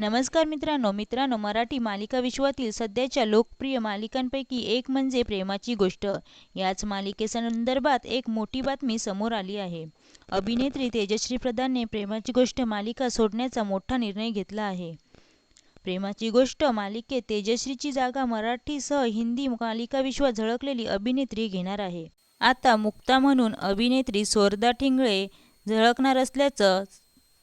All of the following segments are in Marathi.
नमस्कार मित्रांनो मित्रांनो मराठी मालिका विश्वातील सध्याच्या लोकप्रिय मालिकांपैकी एक म्हणजे प्रेमाची गोष्ट. याच मालिकेसंदर्भात एक मोठी बातमी समोर आली आहे. अभिनेत्री तेजश्री प्रधानने प्रेमाची गोष्ट मालिका सोडण्याचा मोठा निर्णय घेतला आहे. प्रेमाची गोष्ट मालिकेत तेजश्रीची जागा मराठीसह हिंदी मालिका विश्वात झळकलेली अभिनेत्री घेणार आहे. आता मुक्ता म्हणून अभिनेत्री सोरदा ठिंगळे झळकणार असल्याचं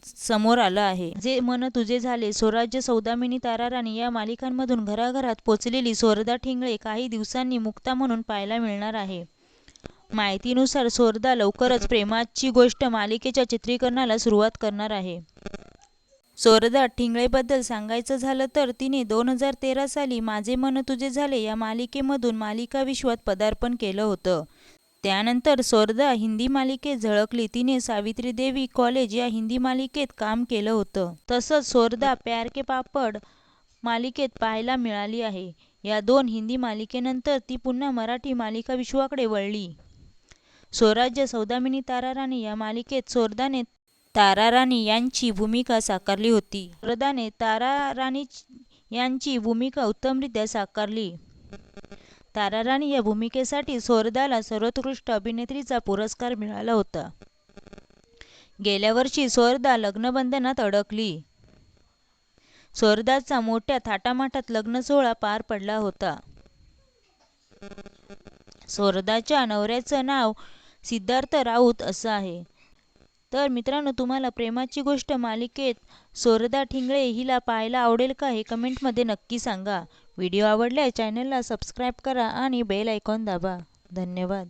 समोर आलं आहे. जे मन तुझे झाले स्वराज्य सौदामिनी तारा राणी या मालिकांमधून घराघरात पोचलेली सोरदा ठिंगळे काही दिवसांनी मुक्ता म्हणून पाहायला मिळणार आहे. माहितीनुसार सोरदा लवकरच प्रेमाची गोष्ट मालिकेच्या चित्रीकरणाला सुरुवात करणार आहे. सोरदा ठिंगळेबद्दल सांगायचं झालं तर तिने दोन हजार तेरा साली माझे मन तुझे झाले या मालिकेमधून मालिका विश्वात पदार्पण केलं होतं. त्यानंतर स्वरदा हिंदी मालिकेत झळकली. तिने सावित्री देवी कॉलेज या हिंदी मालिकेत काम केलं होतं. तसंच स्वरदा प्यार के पापड मालिकेत पाहायला मिळाली आहे. या दोन हिंदी मालिकेनंतर ती पुन्हा मराठी मालिका विश्वाकडे वळली. स्वराज्य सौदामिनी तारा राणी या मालिकेत स्वरदाने तारा राणी यांची भूमिका साकारली होती. स्वरदाने तारा राणी यांची भूमिका उत्तमरित्या साकारली. तारा राणी या भूमिकेसाठी सोरदाला सर्वोत्कृष्ट अभिनेत्रीचा पुरस्कार मिळाला होता. गेल्या वर्षी सोरदा लग्नबंधनात अडकली. सोरदाचा मोठ्या थाटामाटात लग्न सोहळा पार पडला होता. सोरदाच्या नवऱ्याचं नाव सिद्धार्थ राऊत असं आहे. तर मित्रांनो तुम्हाला प्रेमाची गोष्ट मालिकेत सोरदा ठिंगळे हिला पाहायला आवडेल का हे कमेंटमध्ये नक्की सांगा. व्हिडिओ आवडल्यास चॅनलला सबस्क्राईब करा आणि बेल आयकॉन दाबा. धन्यवाद.